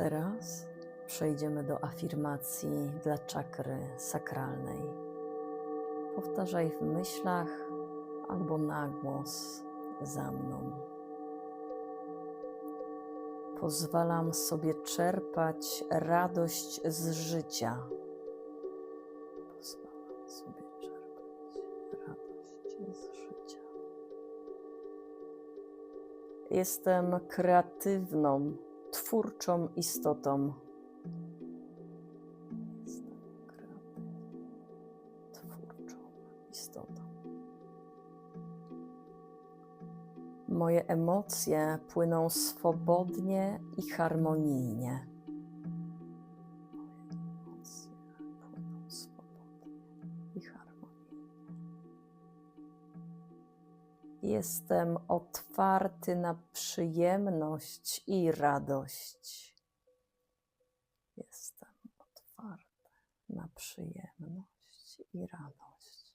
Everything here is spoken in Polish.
Teraz przejdziemy do afirmacji dla czakry sakralnej. Powtarzaj w myślach albo na głos za mną. Pozwalam sobie czerpać radość z życia. Pozwalam sobie czerpać radość z życia. Jestem kreatywną, twórczą istotą. Jestem istotą. Moje emocje płyną swobodnie i harmonijnie. Jestem otwarty na przyjemność i radość. Jestem otwarty na przyjemność i radość.